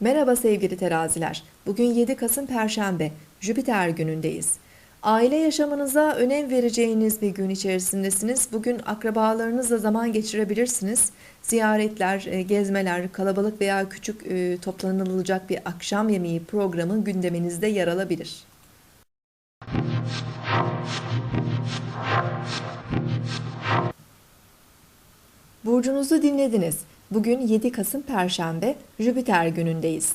Merhaba sevgili teraziler. Bugün 7 Kasım Perşembe, Jüpiter günündeyiz. Aile yaşamınıza önem vereceğiniz bir gün içerisindesiniz. Bugün akrabalarınızla zaman geçirebilirsiniz. Ziyaretler, e, gezmeler, kalabalık veya küçük e, toplanılacak bir akşam yemeği programı gündeminizde yer alabilir. Burcunuzu dinlediniz. Bugün 7 Kasım Perşembe, Jüpiter günündeyiz.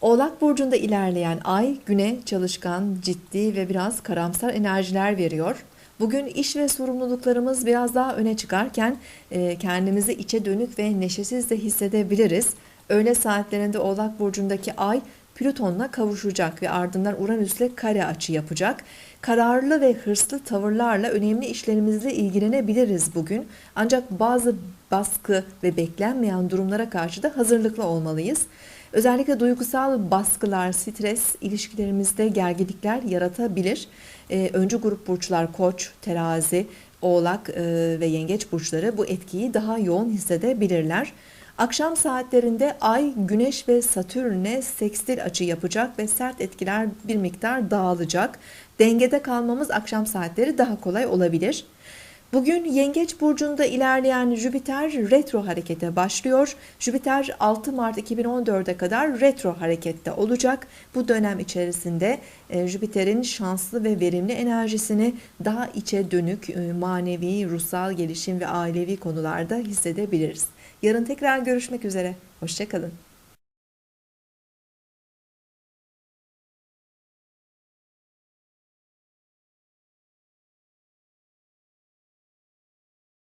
Oğlak Burcu'nda ilerleyen ay güne çalışkan, ciddi ve biraz karamsar enerjiler veriyor. Bugün iş ve sorumluluklarımız biraz daha öne çıkarken e, kendimizi içe dönük ve neşesiz de hissedebiliriz. Öğle saatlerinde Oğlak Burcu'ndaki ay Plüton'la kavuşacak ve ardından Uranüs'le kare açı yapacak. Kararlı ve hırslı tavırlarla önemli işlerimizle ilgilenebiliriz bugün. Ancak bazı baskı ve beklenmeyen durumlara karşı da hazırlıklı olmalıyız. Özellikle duygusal baskılar, stres ilişkilerimizde gerginlikler yaratabilir. Ee, öncü grup burçlar Koç, Terazi, Oğlak e, ve Yengeç burçları bu etkiyi daha yoğun hissedebilirler. Akşam saatlerinde Ay, Güneş ve Satürn'e sekstil açı yapacak ve sert etkiler bir miktar dağılacak. Dengede kalmamız akşam saatleri daha kolay olabilir. Bugün Yengeç burcunda ilerleyen Jüpiter retro harekete başlıyor. Jüpiter 6 Mart 2014'e kadar retro harekette olacak. Bu dönem içerisinde e, Jüpiter'in şanslı ve verimli enerjisini daha içe dönük e, manevi, ruhsal gelişim ve ailevi konularda hissedebiliriz. Yarın tekrar görüşmek üzere. Hoşçakalın.